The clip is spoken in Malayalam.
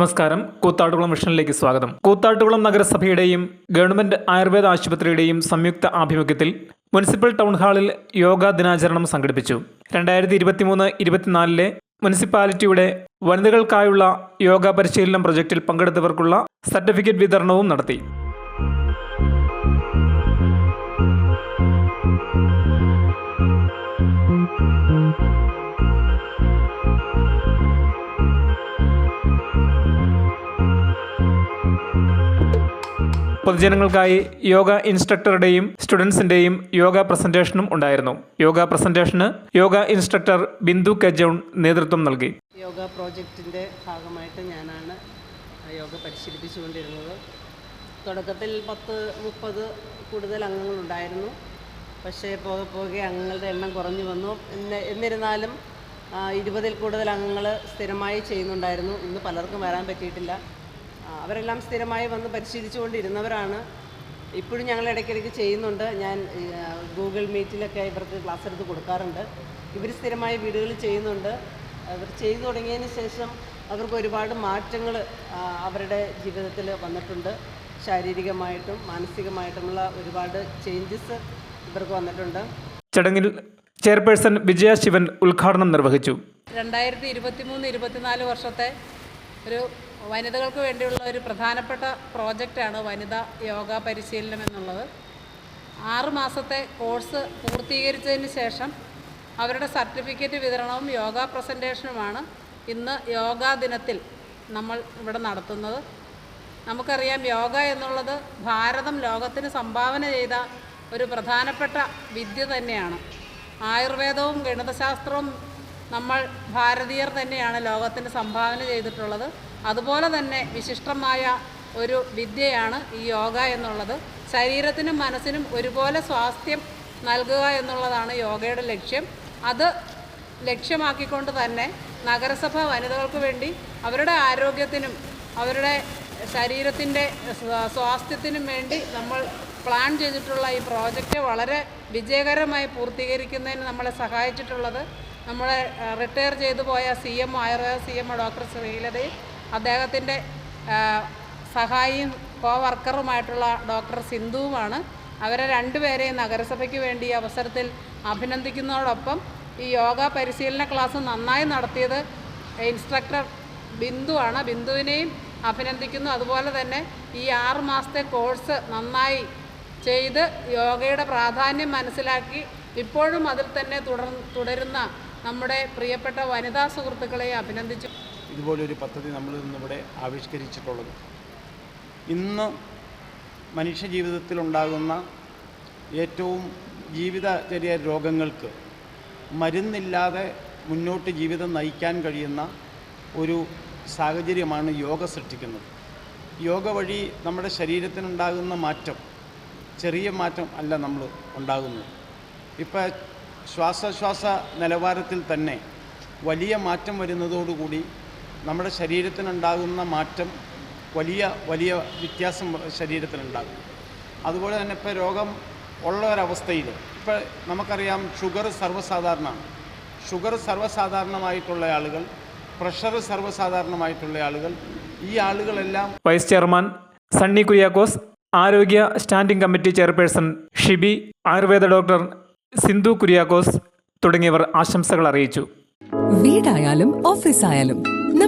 നമസ്കാരം. കൂത്താട്ടുകുളം മിഷനിലേക്ക് സ്വാഗതം. കൂത്താട്ടുകുളം നഗരസഭയുടെയും ഗവൺമെന്റ് ആയുർവേദ ആശുപത്രിയുടെയും സംയുക്ത ആഭിമുഖ്യത്തിൽ മുനിസിപ്പൽ ടൗൺ ഹാളിൽ യോഗാ ദിനാചരണം സംഘടിപ്പിച്ചു. രണ്ടായിരത്തി ഇരുപത്തിമൂന്ന് ഇരുപത്തിനാലിലെ മുനിസിപ്പാലിറ്റിയുടെ വനിതകൾക്കായുള്ള യോഗ പരിശീലനം പ്രൊജക്റ്റിൽ പങ്കെടുത്തവർക്കുള്ള സർട്ടിഫിക്കറ്റ് വിതരണവും നടത്തി. പൊതുജനങ്ങൾക്കായി യോഗ ഇൻസ്ട്രക്ടറുടെയും സ്റ്റുഡൻസിന്റെയും യോഗ പ്രസന്റേഷനും ഉണ്ടായിരുന്നു. Yoga പ്രസന്റേഷന് yoga instructor Bindu K John നേതൃത്വം നൽകി. യോഗ പ്രോജക്റ്റിന്റെ ഭാഗമായിട്ട് ഞാനാണ് യോഗ പരിശീലിപ്പിച്ചുകൊണ്ടിരുന്നത്. തുടക്കത്തിൽ പത്ത് മുപ്പത് കൂടുതൽ അംഗങ്ങളുണ്ടായിരുന്നു പക്ഷേ പോകെ പോകെ അംഗങ്ങളുടെ എണ്ണം കുറഞ്ഞു വന്നു. എന്നിരുന്നാലും ഇരുപതിൽ കൂടുതൽ അംഗങ്ങൾ സ്ഥിരമായി ചെയ്യുന്നുണ്ടായിരുന്നു. ഇന്ന് പലർക്കും വരാൻ പറ്റിയിട്ടില്ല. അവരെല്ലാം സ്ഥിരമായി വന്ന് പരിശീലിച്ചുകൊണ്ടിരുന്നവരാണ്. ഇപ്പോഴും ഞങ്ങൾ ഇടയ്ക്കിടയ്ക്ക് ചെയ്യുന്നുണ്ട്. ഞാൻ ഗൂഗിൾ മീറ്റിലൊക്കെ ഇവർക്ക് ക്ലാസ് എടുത്ത് കൊടുക്കാറുണ്ട്. ഇവർ സ്ഥിരമായി വീടുകളിൽ ചെയ്യുന്നുണ്ട്. അവർ ചെയ്തു തുടങ്ങിയതിന് ശേഷം അവർക്ക് ഒരുപാട് മാറ്റങ്ങൾ അവരുടെ ജീവിതത്തിൽ വന്നിട്ടുണ്ട്. ശാരീരികമായിട്ടും മാനസികമായിട്ടുമുള്ള ഒരുപാട് ചേഞ്ചസ് ഇവർക്ക് വന്നിട്ടുണ്ട്. ചടങ്ങിൽ ചെയർപേഴ്സൺ വിജയ ശിവൻ ഉദ്ഘാടനം നിർവഹിച്ചു. രണ്ടായിരത്തി ഇരുപത്തി മൂന്ന് ഇരുപത്തിനാല് വർഷത്തെ ഒരു വനിതകൾക്ക് വേണ്ടിയുള്ള ഒരു പ്രധാനപ്പെട്ട പ്രോജക്റ്റാണ് വനിതാ യോഗ പരിശീലനം എന്നുള്ളത്. ആറ് മാസത്തെ കോഴ്സ് പൂർത്തീകരിച്ചതിന് ശേഷം അവരുടെ സർട്ടിഫിക്കറ്റ് വിതരണവും യോഗ പ്രസന്റേഷനുമാണ് ഇന്ന് യോഗാ ദിനത്തിൽ നമ്മൾ ഇവിടെ നടത്തുന്നത്. നമുക്കറിയാം യോഗ എന്നുള്ളത് ഭാരതം ലോകത്തിന് സംഭാവന ചെയ്ത ഒരു പ്രധാനപ്പെട്ട വിദ്യ തന്നെയാണ്. ആയുർവേദവും ഗണിതശാസ്ത്രവും നമ്മൾ ഭാരതീയർ തന്നെയാണ് ലോകത്തിന് സംഭാവന ചെയ്തിട്ടുള്ളത്. അതുപോലെ തന്നെ വിശിഷ്ടമായ ഒരു വിദ്യയാണ് ഈ യോഗ എന്നുള്ളത്. ശരീരത്തിനും മനസ്സിനും ഒരുപോലെ സ്വാസ്ഥ്യം നൽകുക എന്നുള്ളതാണ് യോഗയുടെ ലക്ഷ്യം. അത് ലക്ഷ്യമാക്കിക്കൊണ്ട് തന്നെ നഗരസഭ വനിതകൾക്ക് വേണ്ടി അവരുടെ ആരോഗ്യത്തിനും അവരുടെ ശരീരത്തിന്റെ സ്വാസ്ഥ്യത്തിനും വേണ്ടി നമ്മൾ പ്ലാൻ ചെയ്തിട്ടുള്ള ഈ പ്രോജക്റ്റ് വളരെ വിജയകരമായി പൂർത്തീകരിക്കുന്നതിന് നമ്മളെ സഹായിച്ചിട്ടുള്ളത്. നമ്മളെ റിട്ടയർ ചെയ്തു പോയ C M Ayurveda C M doctor ശ്രീലതയും അദ്ദേഹത്തിന്റെ സഹായിയും കോ വർക്കറുമായിട്ടുള്ള ഡോക്ടർ സിന്ധുവുമാണ്. അവരെ രണ്ടുപേരെയും നഗരസഭയ്ക്ക് വേണ്ടി ഈ അവസരത്തിൽ അഭിനന്ദിക്കുന്നതോടൊപ്പം ഈ യോഗ പരിശീലന ക്ലാസ് നന്നായി നടത്തിയത് ഇൻസ്ട്രക്ടർ ബിന്ദുവാണ്. ബിന്ദുവിനെയും അഭിനന്ദിക്കുന്നു. അതുപോലെ തന്നെ ഈ ആറ് മാസത്തെ കോഴ്സ് നന്നായി ചെയ്ത് യോഗയുടെ പ്രാധാന്യം മനസ്സിലാക്കി ഇപ്പോഴും അതിൽ തന്നെ തുടർ തുടരുന്ന നമ്മുടെ പ്രിയപ്പെട്ട വനിതാ സുഹൃത്തുക്കളെ അഭിനന്ദിച്ചു. ഇതുപോലൊരു പദ്ധതി നമ്മൾ ഇന്നിവിടെ ആവിഷ്കരിച്ചിട്ടുള്ളത്. ഇന്ന് മനുഷ്യ ജീവിതത്തിലുണ്ടാകുന്ന ഏറ്റവും ജീവിതചര്യ രോഗങ്ങൾക്ക് മരുന്നില്ലാതെ മുന്നോട്ട് ജീവിതം നയിക്കാൻ കഴിയുന്ന ഒരു സാഹചര്യമാണ് യോഗ സൃഷ്ടിക്കുന്നത്. യോഗ വഴി നമ്മുടെ ശരീരത്തിനുണ്ടാകുന്ന മാറ്റം ചെറിയ മാറ്റം അല്ല നമ്മൾ ഉണ്ടാകുന്നത്. ഇപ്പം ശ്വാസശ്വാസ നിലവാരത്തിൽ തന്നെ വലിയ മാറ്റം വരുന്നതോടുകൂടി നമ്മുടെ ശരീരത്തിനുണ്ടാകുന്ന മാറ്റം വലിയ വലിയ വ്യത്യാസം ശരീരത്തിനുണ്ടാകും അതുപോലെ തന്നെ ഇപ്പോൾ രോഗം ഉള്ള ഒരവസ്ഥയിൽ ഇപ്പോൾ നമുക്കറിയാം ഷുഗർ സർവസാധാരണമാണ്. ഷുഗർ സർവസാധാരണമായിട്ടുള്ള ആളുകൾ പ്രഷർ സർവസാധാരണമായിട്ടുള്ള ആളുകൾ ഈ ആളുകളെല്ലാം വൈസ് ചെയർമാൻ സണ്ണി കുര്യാക്കോസ് ആരോഗ്യ standing committee chairperson Shibi Ayurveda doctor Sindhu Kuriakose തുടങ്ങിയവർ ആശംസകൾ അറിയിച്ചു. വീടായാലും ഓഫീസായാലും